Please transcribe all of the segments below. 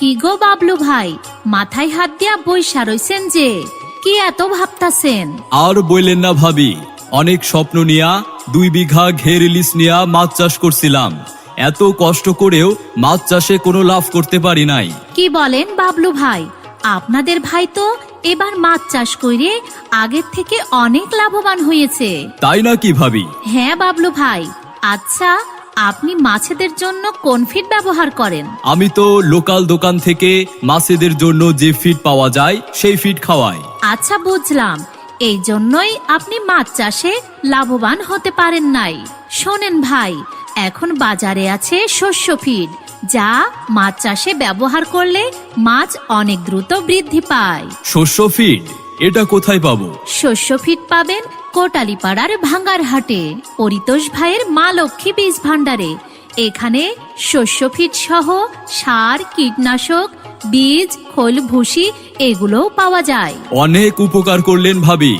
কি গো বাবলু ভাই? মাথায় হাত দিয়া বইসা রইছেন যে কি এত ভাবতাছেন? আর বললেন না ভাবি অনেক স্বপ্ন নিয়া দুই বিঘা ঘের ইলিশ নিয়া মাছ চাষ করছিলাম। এত কষ্ট করেও মাছ চাষে কোনো লাভ করতে পারি নাই। কি বলেন বাবলু ভাই? আপনাদের ভাই তো এবার মাছ চাষ করে আগের থেকে অনেক লাভবান হয়েছে। তাই নাকি ভাবি? হ্যাঁ বাবলু ভাই। আচ্ছা আপনি মাছেদের জন্য কোন ফিড ব্যবহার করেন? আমি তো লোকাল দোকান থেকে মাছেদের জন্য যে ফিড পাওয়া যায় সেই ফিড খাওয়াই। আচ্ছা বুঝলাম। এই জন্যই আপনি মাছ চাষে লাভবান হতে পারেন নাই। শোনেন ভাই এখন বাজারে আছে শস্য ফিড যা মাছ চাষে ব্যবহার করলে মাছ অনেক দ্রুত বৃদ্ধি পায়। শস্য ফিড এটা কোথায় পাবো? শস্য ফিড পাবেন কোটালীপাড়ার ভাঙ্গার হাটে পরিতোষ ভাইয়ের মা লক্ষ্মী বীজ ভাণ্ডারে। এখানে শস্য ফিড সহ সার কীটনাশক বীজ খোল ভুসি এগুলোও পাওয়া যায়। অনেক উপকার করলেন ভাবি।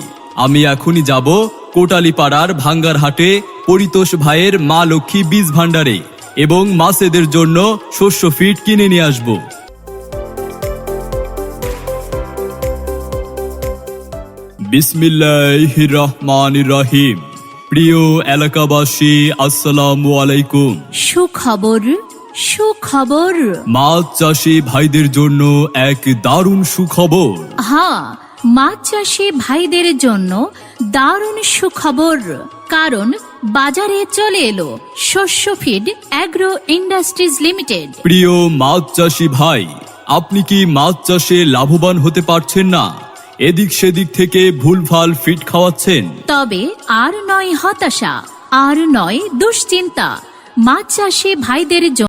আমি এখনই যাব কোটালীপাড়ার ভাঙ্গার হাটে পরিতোষ ভাইয়ের মা লক্ষ্মী বীজ ভাণ্ডারে এবং মাছেদের জন্য শস্য ফিড কিনে নিয়ে আসব। বিসমিল্লাহ রহমান রহিম প্রিয় এলাকাবাসী আসসালামু আলাইকুম। সুখবর সুখবর। মাছ চাষি ভাইদের জন্য এক দারুণ সুখবর। হ্যাঁ মাছ চাষি ভাইদের জন্য দারুণ সুখবর। কারণ বাজারে চলে এলো শস্য ফিড অ্যাগ্রো ইন্ডাস্ট্রিজ লিমিটেড। প্রিয় মাছ চাষি ভাই আপনি কি মাছ চাষে লাভবান হতে পারছেন না? এদিক সেদিক থেকে ভুলভাল ফিট খাওয়াচ্ছেন। তবে আর নয় হতাশা, আর নয় দুশ্চিন্তা। মাছ চাষে ভাইদের জন্য